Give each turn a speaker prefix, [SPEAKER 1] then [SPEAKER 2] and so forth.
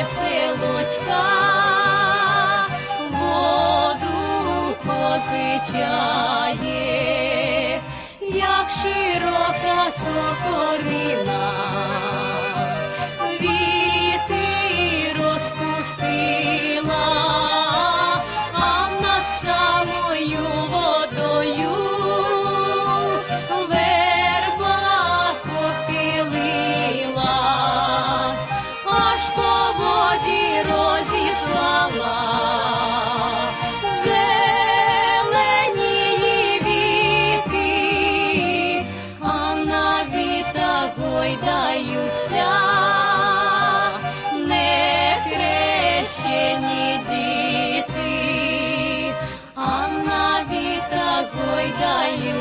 [SPEAKER 1] веселочка, воду позичає, як широка сокорина. dayım